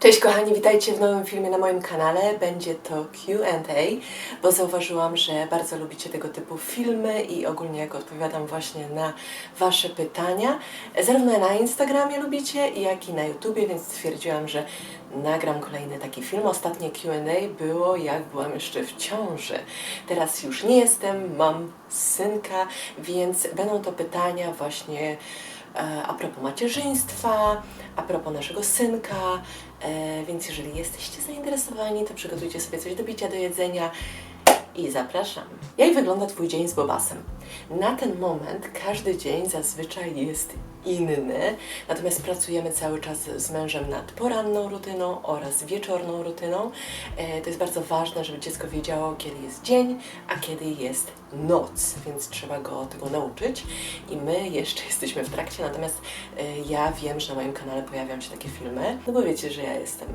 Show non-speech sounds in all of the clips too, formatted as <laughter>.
Cześć kochani, witajcie w nowym filmie na moim kanale. Będzie to Q&A, bo zauważyłam, że bardzo lubicie tego typu filmy i ogólnie jak odpowiadam właśnie na Wasze pytania. Zarówno na Instagramie lubicie, jak i na YouTubie, więc stwierdziłam, że nagram kolejny taki film. Ostatnie Q&A było jak byłam jeszcze w ciąży. Teraz już nie jestem, mam synka, więc będą to pytania właśnie a propos macierzyństwa, a propos naszego synka, e, więc jeżeli jesteście zainteresowani, to przygotujcie sobie coś do picia, do jedzenia i zapraszam. Jak wygląda Twój dzień z Bobasem? Na ten moment każdy dzień zazwyczaj jest inny, natomiast pracujemy cały czas z mężem nad poranną rutyną oraz wieczorną rutyną. E, To jest bardzo ważne, żeby dziecko wiedziało, kiedy jest dzień, a kiedy jest noc, więc trzeba go tego nauczyć i my jeszcze <laughs> jesteśmy w trakcie, natomiast e, ja wiem, że na moim kanale pojawiają się takie filmy, no bo wiecie, że ja jestem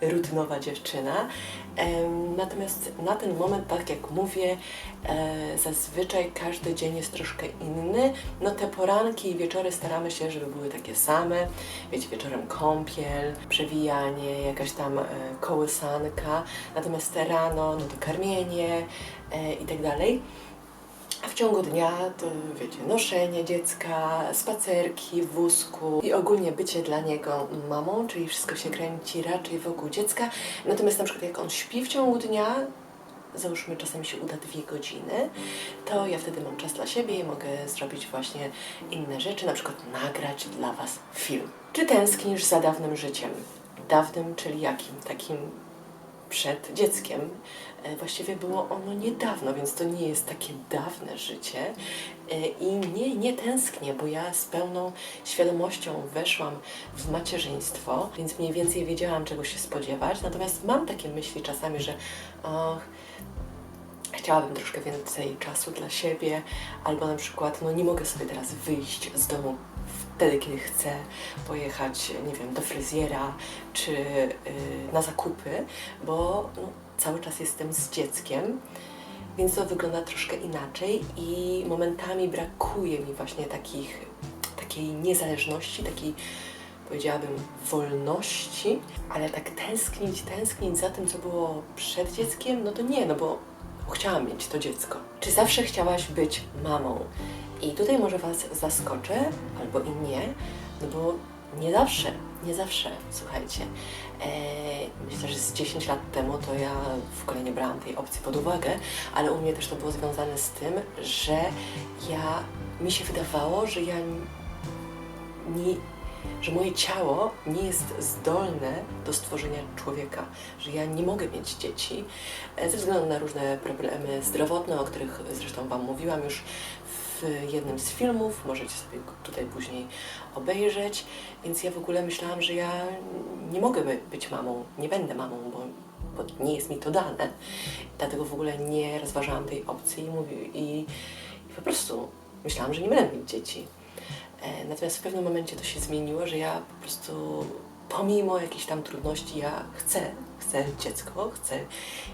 rutynowa dziewczyna. Natomiast na ten moment, tak jak mówię, e, zazwyczaj każdy dzień jest troszkę inny. No te poranki i wieczory staramy się, żeby były takie same. Wiecie, wieczorem kąpiel, przewijanie, jakaś tam e, kołysanka. Natomiast rano, no to karmienie e, i tak dalej. A w ciągu dnia to wiecie, noszenie dziecka, spacerki w wózku i ogólnie bycie dla niego mamą, czyli wszystko się kręci raczej wokół dziecka. Natomiast na przykład jak on śpi w ciągu dnia, załóżmy czasem się uda dwie godziny, to ja wtedy mam czas dla siebie i mogę zrobić właśnie inne rzeczy, na przykład nagrać dla Was film. Czy tęsknisz za dawnym życiem? Dawnym, czyli jakim? Takim przed dzieckiem. E, Właściwie było ono niedawno, więc to nie jest takie dawne życie. E, I nie, nie tęsknię, bo ja z pełną świadomością weszłam w macierzyństwo, więc mniej więcej wiedziałam, czego się spodziewać. Natomiast mam takie myśli czasami, że och, chciałabym troszkę więcej czasu dla siebie, albo na przykład, no nie mogę sobie teraz wyjść z domu wtedy, kiedy chcę pojechać, nie wiem, do fryzjera czy yy, na zakupy, bo no, cały czas jestem z dzieckiem, więc to wygląda troszkę inaczej i momentami brakuje mi właśnie takich, takiej niezależności, takiej powiedziałabym wolności, ale tak tęsknić, tęsknić za tym, co było przed dzieckiem, no to nie, no bo chciałam mieć to dziecko. Czy zawsze chciałaś być mamą? I tutaj może Was zaskoczę, albo i nie, no bo nie zawsze, nie zawsze, słuchajcie. Eee, myślę, że z 10 lat temu to ja w ogóle nie brałam tej opcji pod uwagę, ale u mnie też to było związane z tym, że ja, mi się wydawało, że ja nie, że moje ciało nie jest zdolne do stworzenia człowieka, że ja nie mogę mieć dzieci e, ze względu na różne problemy zdrowotne, o których zresztą Wam mówiłam już w jednym z filmów, możecie sobie tutaj później obejrzeć, więc ja w ogóle myślałam, że ja nie mogę by- być mamą, nie będę mamą, bo, bo nie jest mi to dane. Dlatego w ogóle nie rozważałam tej opcji i, mówi, i, i po prostu myślałam, że nie będę mieć dzieci. E, Natomiast w pewnym momencie to się zmieniło, że ja po prostu pomimo jakichś tam trudności, ja chcę, chcę dziecko, chcę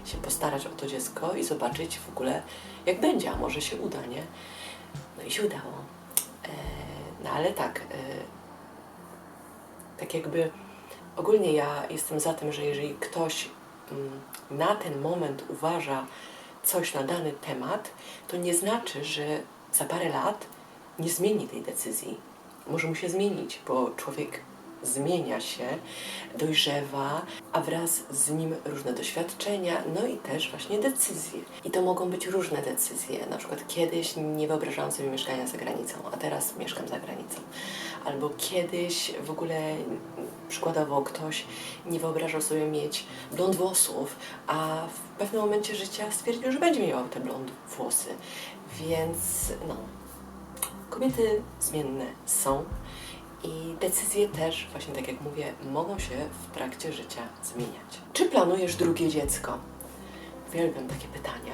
się postarać o to dziecko i zobaczyć w ogóle jak będzie, a może się uda, nie? No i się udało. E, No ale tak, e, tak jakby ogólnie ja jestem za tym, że jeżeli ktoś mm, na ten moment uważa coś na dany temat, to nie znaczy, że za parę lat nie zmieni tej decyzji. Może mu się zmienić, bo człowiek zmienia się, dojrzewa, a wraz z nim różne doświadczenia, no i też właśnie decyzje. I to mogą być różne decyzje. Na przykład kiedyś nie wyobrażałam sobie mieszkania za granicą, a teraz mieszkam za granicą. Albo kiedyś w ogóle przykładowo ktoś nie wyobrażał sobie mieć blond włosów, a w pewnym momencie życia stwierdził, że będzie miał te blond włosy. Więc no, kobiety zmienne są i decyzje też, właśnie tak jak mówię, mogą się w trakcie życia zmieniać. Czy planujesz drugie dziecko? Uwielbiam takie pytania.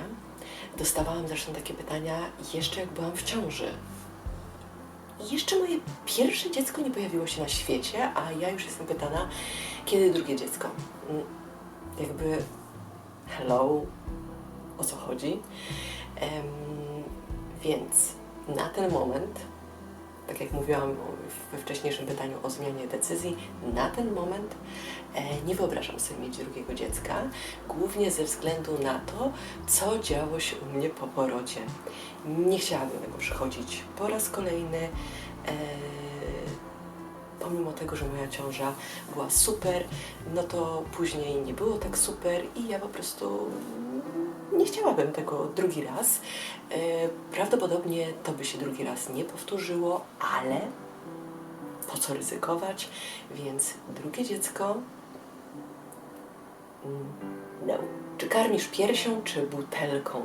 Dostawałam zresztą takie pytania jeszcze jak byłam w ciąży. Jeszcze moje pierwsze dziecko nie pojawiło się na świecie, a ja już jestem pytana, kiedy drugie dziecko? Mm, Jakby, hello, o co chodzi? Em, więc na ten moment tak jak mówiłam we wcześniejszym pytaniu o zmianie decyzji, na ten moment e, nie wyobrażam sobie mieć drugiego dziecka, głównie ze względu na to, co działo się u mnie po porodzie. Nie chciałabym tego przechodzić po raz kolejny. E, pomimo tego, że moja ciąża była super, no to później nie było tak super i ja po prostu nie chciałabym tego drugi raz. E, Prawdopodobnie to by się drugi raz nie powtórzyło, ale po co ryzykować? Więc drugie dziecko. No. Czy karmisz piersią, czy butelką?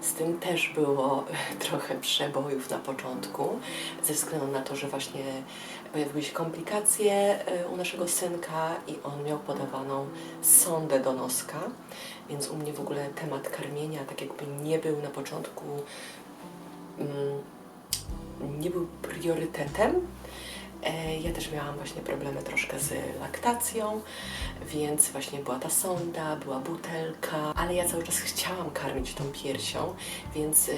Z tym też było <laughs> trochę przebojów na początku, ze względu na to, że właśnie pojawiły się komplikacje e, u naszego synka i on miał podawaną sondę do noska, więc u mnie w ogóle temat karmienia tak jakby nie był na początku, mm, nie był priorytetem. E, Ja też miałam właśnie problemy troszkę z laktacją, więc właśnie była ta sonda, była butelka, ale ja cały czas chciałam karmić tą piersią, więc e,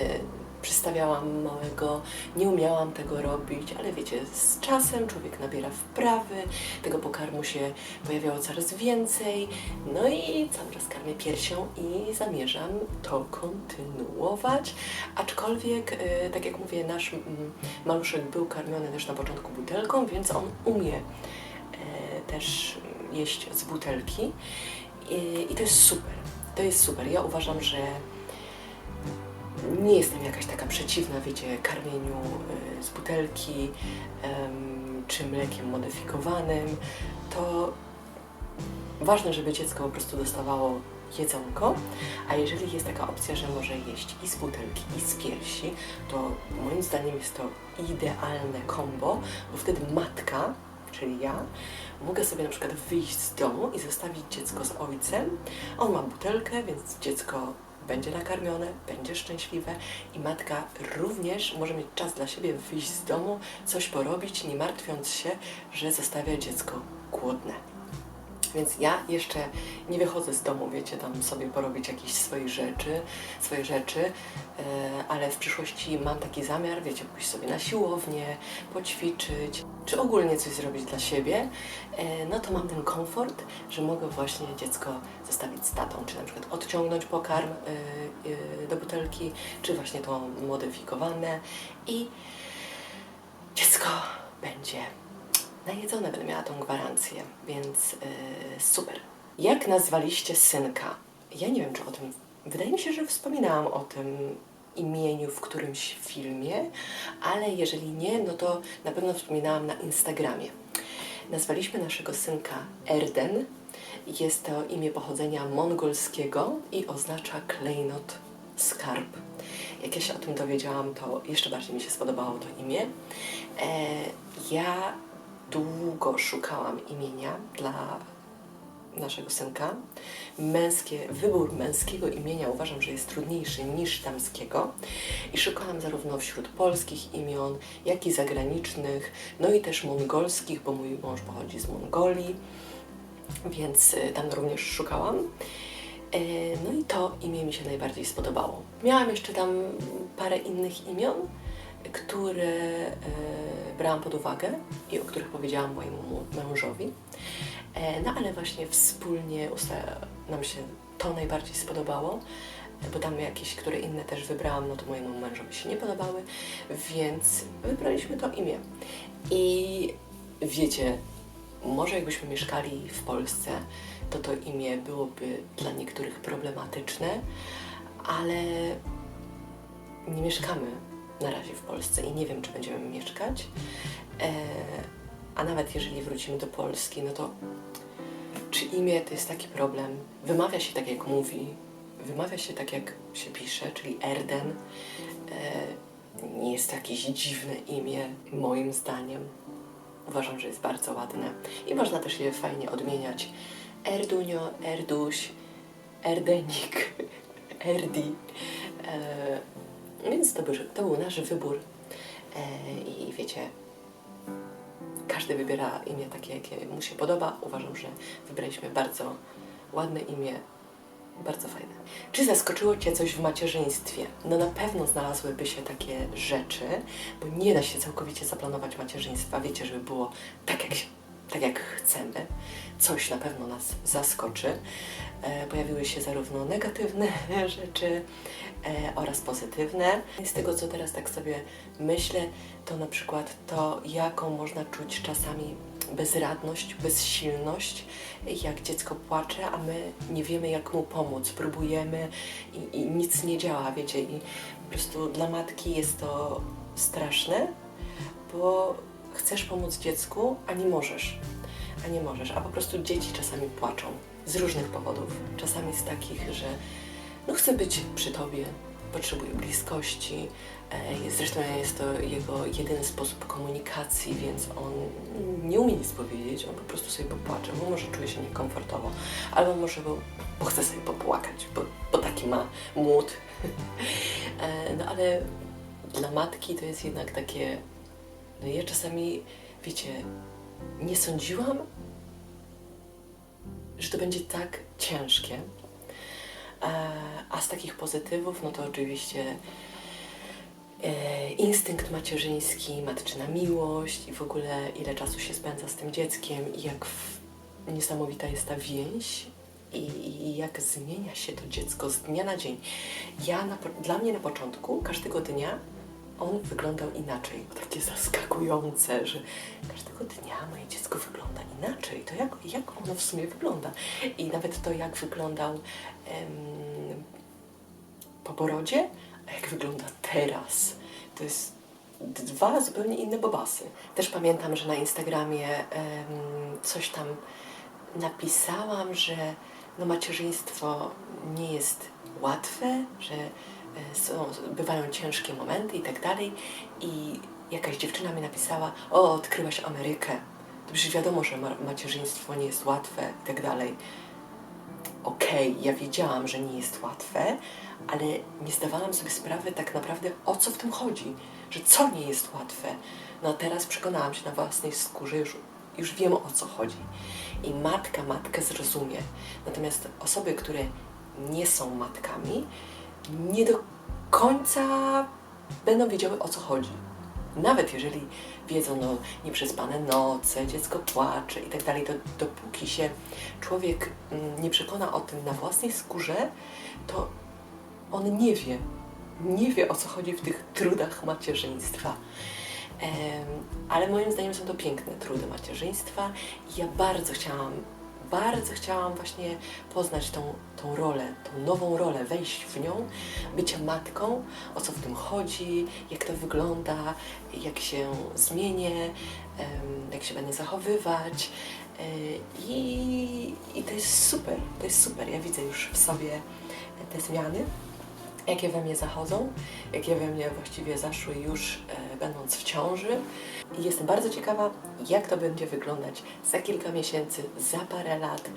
przystawiałam małego, nie umiałam tego robić, ale wiecie, z czasem człowiek nabiera wprawy, tego pokarmu się pojawiało coraz więcej, no i cały czas karmię piersią i zamierzam to kontynuować, aczkolwiek, e, tak jak mówię, nasz mm, maluszek był karmiony też na początku butelką, więc on umie e, też jeść z butelki I, i to jest super, to jest super. Ja uważam, że nie jestem jakaś taka przeciwna, wiecie, karmieniu y, z butelki czy mlekiem modyfikowanym. To ważne, żeby dziecko po prostu dostawało jedzonko, a jeżeli jest taka opcja, że może jeść i z butelki, i z piersi, to moim zdaniem jest to idealne kombo, bo wtedy matka, czyli ja, mogę sobie na przykład wyjść z domu i zostawić dziecko z ojcem. On ma butelkę, więc dziecko będzie nakarmione, będzie szczęśliwe i matka również może mieć czas dla siebie, wyjść z domu, coś porobić, nie martwiąc się, że zostawia dziecko głodne. Więc ja jeszcze nie wychodzę z domu, wiecie, tam sobie porobić jakieś swoje rzeczy, swoje rzeczy, e, ale w przyszłości mam taki zamiar, wiecie, pójść sobie na siłownię, poćwiczyć, czy ogólnie coś zrobić dla siebie, e, no to mam ten komfort, że mogę właśnie dziecko zostawić z tatą, czy na przykład odciągnąć pokarm e, do butelki, czy właśnie to modyfikowane i dziecko będzie najedzone, będę miała tą gwarancję, więc yy, super. Jak nazwaliście synka? Ja nie wiem, czy o tym. Wydaje mi się, że wspominałam o tym imieniu w którymś filmie, ale jeżeli nie, no to na pewno wspominałam na Instagramie. Nazwaliśmy naszego synka Erden. Jest to imię pochodzenia mongolskiego i oznacza klejnot skarb. Jak ja się o tym dowiedziałam, to jeszcze bardziej mi się spodobało to imię. E, ja długo szukałam imienia dla naszego synka. Męskie, wybór męskiego imienia uważam, że jest trudniejszy niż damskiego. I szukałam zarówno wśród polskich imion, jak i zagranicznych, no i też mongolskich, bo mój mąż pochodzi z Mongolii, więc y, tam również szukałam. E, No i to imię mi się najbardziej spodobało. Miałam jeszcze tam parę innych imion, które e, brałam pod uwagę i o których powiedziałam mojemu mężowi. E, no ale właśnie wspólnie nam się to najbardziej spodobało, bo tam jakieś, które inne też wybrałam, no to mojemu mężowi się nie podobały, więc wybraliśmy to imię. I wiecie, może jakbyśmy mieszkali w Polsce, to to imię byłoby dla niektórych problematyczne, ale nie mieszkamy na razie w Polsce i nie wiem, czy będziemy mieszkać. E, a nawet jeżeli wrócimy do Polski, no to czy imię to jest taki problem? Wymawia się tak, jak mówi, wymawia się tak, jak się pisze, czyli Erden. E, nie jest to jakieś dziwne imię, moim zdaniem. Uważam, że jest bardzo ładne i można też je fajnie odmieniać. Erdunio, Erduś, Erdenik, <laughs> Erdi. E, więc to był, to był nasz wybór. E, I wiecie, każdy wybiera imię takie, jakie mu się podoba. Uważam, że wybraliśmy bardzo ładne imię bardzo fajne. Czy zaskoczyło Cię coś w macierzyństwie? No na pewno znalazłyby się takie rzeczy, bo nie da się całkowicie zaplanować macierzyństwa. Wiecie, żeby było tak jak, się, tak jak chcemy. Coś na pewno nas zaskoczy. E, pojawiły się zarówno negatywne <laughs> rzeczy e, oraz pozytywne. Z tego, co teraz tak sobie myślę, to na przykład to, jaką można czuć czasami bezradność, bezsilność, jak dziecko płacze, a my nie wiemy, jak mu pomóc. Próbujemy i, i nic nie działa, wiecie. I po prostu dla matki jest to straszne, bo chcesz pomóc dziecku, a nie możesz. A nie możesz, a po prostu dzieci czasami płaczą z różnych powodów. Czasami z takich, że no chcę być przy tobie, potrzebuje bliskości. E, Zresztą jest to jego jedyny sposób komunikacji, więc on nie umie nic powiedzieć, on po prostu sobie popłacze, bo może czuje się niekomfortowo, albo może bo, bo chce sobie popłakać, bo, bo taki ma mód. <laughs> E, No ale dla matki to jest jednak takie, no ja czasami, wiecie, nie sądziłam, że to będzie tak ciężkie. E, A z takich pozytywów, no to oczywiście e, instynkt macierzyński, matczyna miłość i w ogóle ile czasu się spędza z tym dzieckiem i jak niesamowita jest ta więź i, i jak zmienia się to dziecko z dnia na dzień. Ja na, dla mnie na początku każdego dnia on wyglądał inaczej. Takie zaskakujące, że każdego dnia moje dziecko wygląda inaczej. To jak, jak ono w sumie wygląda? I nawet to, jak wyglądał em, po porodzie, a jak wygląda teraz. To jest dwa zupełnie inne bobasy. Też pamiętam, że na Instagramie em, coś tam napisałam, że no macierzyństwo nie jest łatwe, że są, bywają ciężkie momenty i tak dalej. I jakaś dziewczyna mi napisała, o, odkryłaś Amerykę. To przecież wiadomo, że ma- macierzyństwo nie jest łatwe i tak dalej okej, ja wiedziałam, że nie jest łatwe, ale nie zdawałam sobie sprawy tak naprawdę o co w tym chodzi, że co nie jest łatwe. No a teraz przekonałam się na własnej skórze, już, już wiem o co chodzi. I matka matkę zrozumie. Natomiast osoby, które nie są matkami, nie do końca będą wiedziały o co chodzi. Nawet jeżeli wiedzą, no nieprzespane noce, dziecko płacze i tak dalej, to dopóki się człowiek mm, nie przekona o tym na własnej skórze, to on nie wie, nie wie o co chodzi w tych trudach macierzyństwa. Ale moim zdaniem są to piękne trudy macierzyństwa i ja bardzo chciałam, bardzo chciałam właśnie poznać tą, tą rolę, tą nową rolę, wejść w nią, bycia matką, o co w tym chodzi, jak to wygląda, jak się zmienię, jak się będę zachowywać. E, I, I to jest super, to jest super. Ja widzę już w sobie te zmiany jakie we mnie zachodzą, jakie we mnie właściwie zaszły już e, będąc w ciąży. I jestem bardzo ciekawa, jak to będzie wyglądać za kilka miesięcy, za parę lat.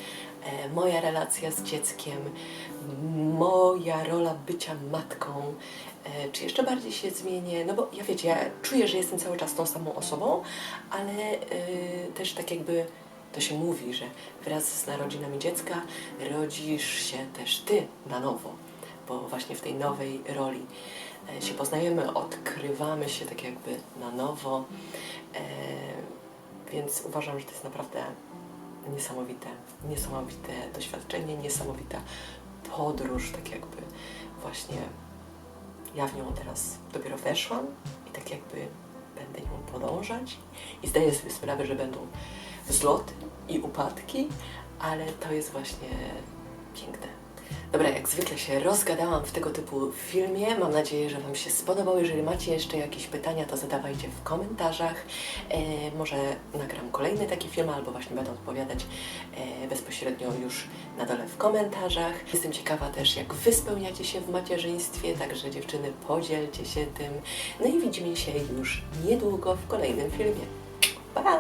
E, moja relacja z dzieckiem, moja rola bycia matką. E, czy jeszcze bardziej się zmienię? No bo ja wiecie, ja czuję, że jestem cały czas tą samą osobą, ale e, też tak jakby to się mówi, że wraz z narodzinami dziecka rodzisz się też ty na nowo bo właśnie w tej nowej roli e, się poznajemy, odkrywamy się tak jakby na nowo. E, więc uważam, że to jest naprawdę niesamowite, niesamowite doświadczenie, niesamowita podróż, tak jakby właśnie ja w nią teraz dopiero weszłam i tak jakby będę nią podążać i zdaję sobie sprawę, że będą wzloty i upadki, ale to jest właśnie piękne. Dobra, jak zwykle się rozgadałam w tego typu filmie. Mam nadzieję, że Wam się spodobał. Jeżeli macie jeszcze jakieś pytania, to zadawajcie w komentarzach. E, może nagram kolejny taki film, albo właśnie będę odpowiadać e, bezpośrednio już na dole w komentarzach. Jestem ciekawa też, jak Wy spełniacie się w macierzyństwie, także dziewczyny, podzielcie się tym. No i widzimy się już niedługo w kolejnym filmie. Pa!